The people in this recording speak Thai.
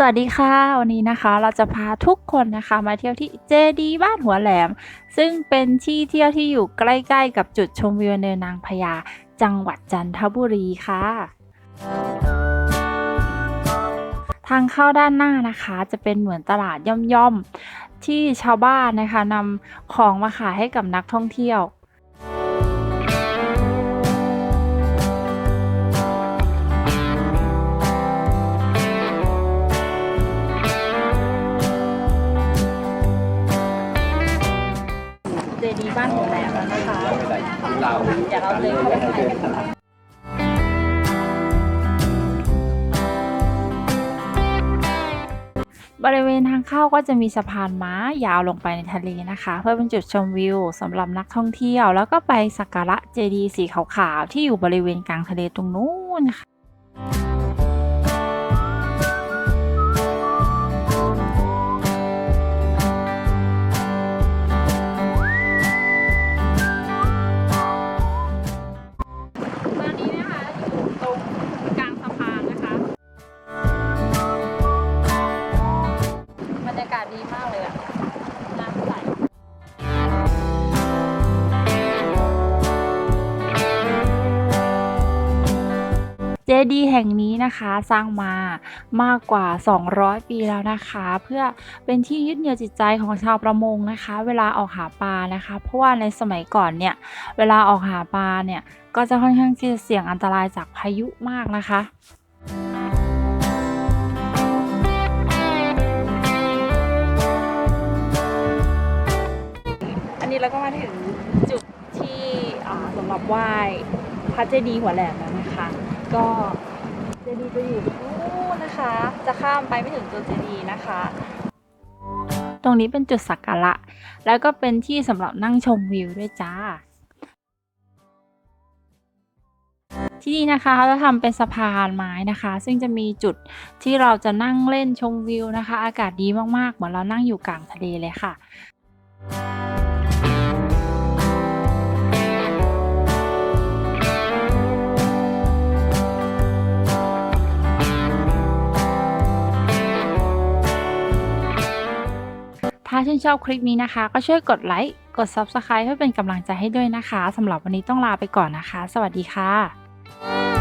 สวัสดีค่ะ วันนี้นะคะเราจะพาทุกคนนะคะมาเที่ยวที่เจดีบ้านหัวแหลม ซึ่งเป็นที่เที่ยวที่อยู่ใกล้ๆ กับจุดชมวิวเนินนางพญาจังหวัดจันทบุรีค่ะ ทางเข้าด้านหน้านะคะจะเป็นเหมือนตลาดย่อมๆ ที่ชาวบ้านนะคะนำของมาขายให้กับนักท่องเที่ยว เจดีบ้านหัวแหลมแล้วนะคะเราเดี๋ยวเราเลยเข้าไปข้างในกันค่ะบริเวณทางเข้าก็จะมีสะพานม้ายาวลงไปในทะเลนะคะ เพื่อเป็นจุดชมวิวสำหรับนักท่องเที่ยว แล้วก็ไปสักการะเจดีย์สีขาวๆที่อยู่บริเวณกลางทะเลตรงนู้นค่ะ ดีมากเลยอะน้ำใสเจดีย์แห่งนี้นะคะสร้างมามากกว่า 200 ปีแล้วนะคะ เพื่อเป็นที่ยึดเหนี่ยวจิตใจของชาวประมงนะคะ เวลาออกหาปลานะคะ เพราะว่าในสมัยก่อนเนี่ยเวลาออกหาปลาเนี่ยก็จะค่อนข้างที่จะเสี่ยงอันตรายจากพายุมากนะคะ อันนี้เราก็มาถึงจุดที่สำหรับไหว้พระเจดีย์หัวแหลมแล้วนะคะก็เจดีย์จะอยู่นู้นนะคะ จะข้ามไปไม่ถึงตัวเจดีย์นะคะ ตรงนี้เป็นจุดสักการะแล้วก็เป็นที่สำหรับนั่งชมวิวด้วยจ้า ที่นี่นะคะเขาจะทำเป็นสะพานไม้นะคะ ซึ่งจะมีจุดที่เราจะนั่งเล่นชมวิวนะคะ อากาศดีมากๆ เหมือนเรานั่งอยู่กลางทะเลเลยค่ะ ถ้าชื่นชอบคลิปนี้นะคะ ก็ช่วยกดไลค์ กด Subscribe เพื่อเป็นกำลังใจให้ด้วยนะคะสำหรับวันนี้ต้องลาไปก่อนนะคะ สวัสดีค่ะ